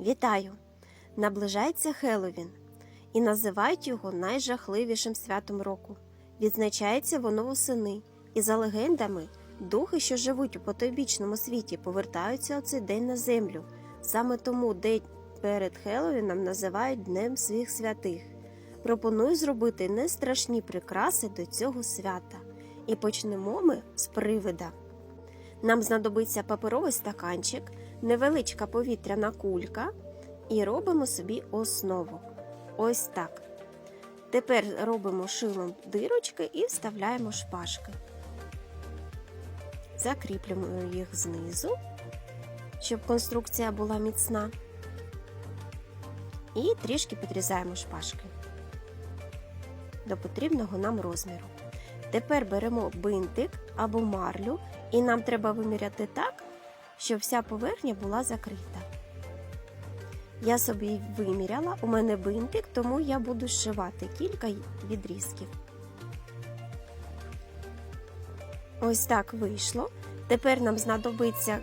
Вітаю! Наближається Хеллоуін і називають його найжахливішим святом року. Відзначається воно восени, і за легендами, духи, що живуть у потойбічному світі, повертаються у цей день на землю. Саме тому день перед Хеллоуіном називають Днем своїх святих. Пропоную зробити нестрашні прикраси до цього свята. І почнемо ми з привида. Нам знадобиться паперовий стаканчик, невеличка повітряна кулька і робимо собі основу. Ось так. Тепер робимо шилом дирочки і вставляємо шпажки. Закріплюємо їх знизу, щоб конструкція була міцна. І трішки підрізаємо шпажки до потрібного нам розміру. Тепер беремо бинтик або марлю, і нам треба виміряти так, щоб вся поверхня була закрита. Я собі виміряла, у мене бинтик, тому я буду зшивати кілька відрізків. Ось так вийшло. Тепер нам знадобиться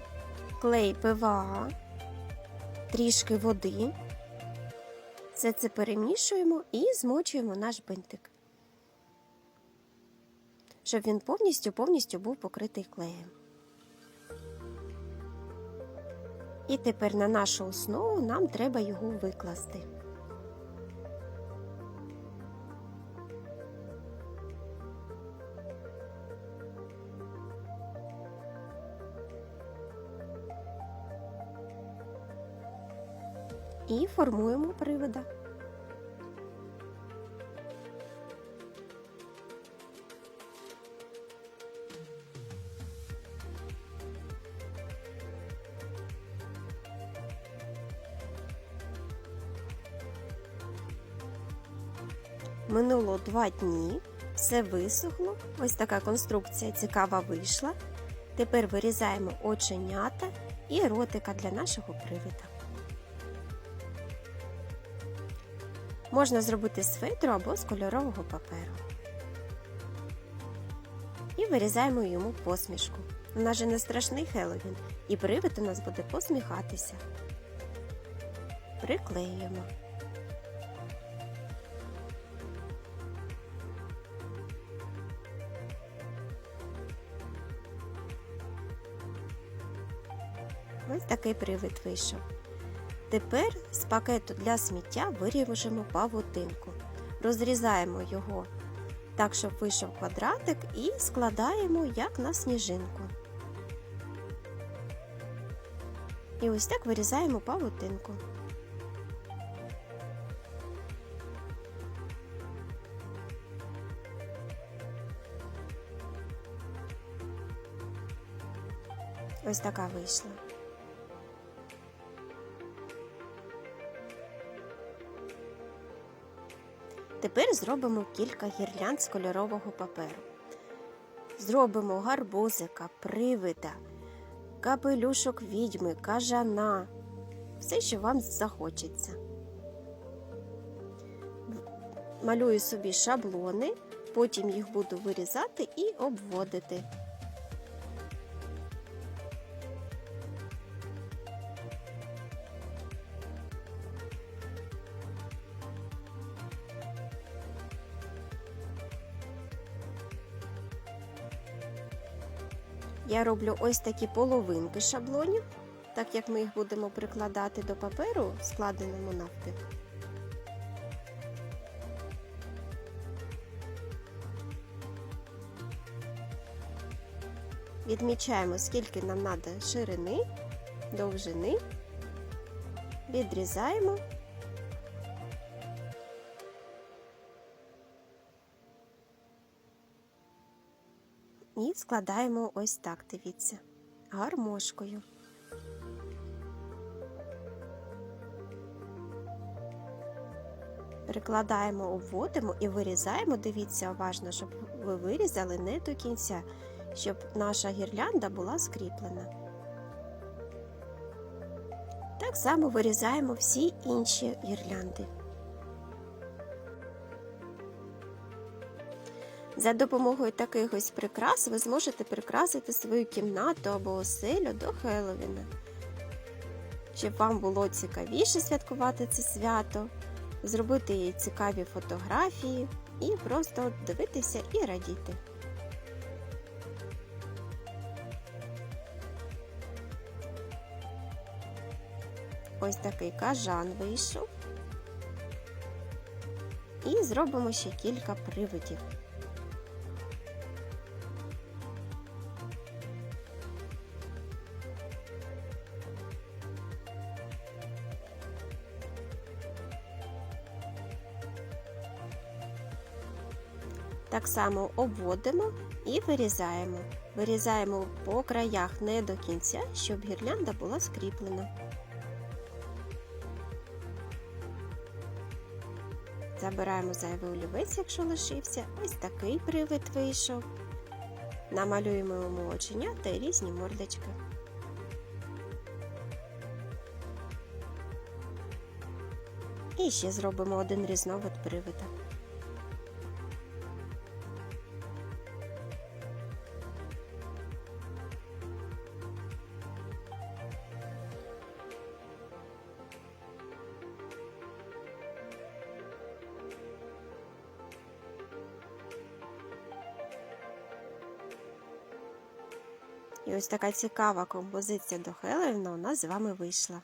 клей ПВА, трішки води. Все це перемішуємо і змочуємо наш бинтик щоб він повністю повністю був покритий клеєм. І тепер на нашу основу нам треба його викласти. І формуємо привида. Минуло два дні, все висохло. Ось така конструкція цікава вийшла. Тепер вирізаємо оченята і ротика для нашого привида. Можна зробити з фейтру або з кольорового паперу. І вирізаємо йому посмішку. У нас же не страшний Хеллоуін, і привид у нас буде посміхатися. Приклеюємо. Ось такий привид вийшов. Тепер з пакету для сміття виріжемо павутинку. Розрізаємо його так, щоб вийшов квадратик, і складаємо як на сніжинку. І ось так вирізаємо павутинку. Ось така вийшла. Тепер зробимо кілька гірлянд з кольорового паперу. Зробимо гарбузика, привида, капелюшок відьми, кажана, все, що вам захочеться. Малюю собі шаблони, потім їх буду вирізати і обводити. Я роблю ось такі половинки шаблонів, так як ми їх будемо прикладати до паперу, складеному навпіл. Відмічаємо, скільки нам треба ширини, довжини, відрізаємо. І складаємо ось так, дивіться, гармошкою. Перекладаємо, обводимо і вирізаємо, дивіться уважно, щоб ви вирізали не до кінця, щоб наша гірлянда була скріплена. Так само вирізаємо всі інші гірлянди. За допомогою таких ось прикрас ви зможете прикрасити свою кімнату або оселю до Хеллоуіна. щоб вам було цікавіше святкувати це свято, зробити цікаві фотографії і просто дивитися і радіти. Ось такий кажан вийшов. І зробимо ще кілька привидів. Так само обводимо і вирізаємо. Вирізаємо по краях не до кінця, щоб гірлянда була скріплена. Забираємо зайвий олівець, якщо лишився. Ось такий привид вийшов. Намалюємо йому оченята та різні мордочки. І ще зробимо один різновид привида. І ось така цікава композиція до Хеллоуіна у нас з вами вийшла.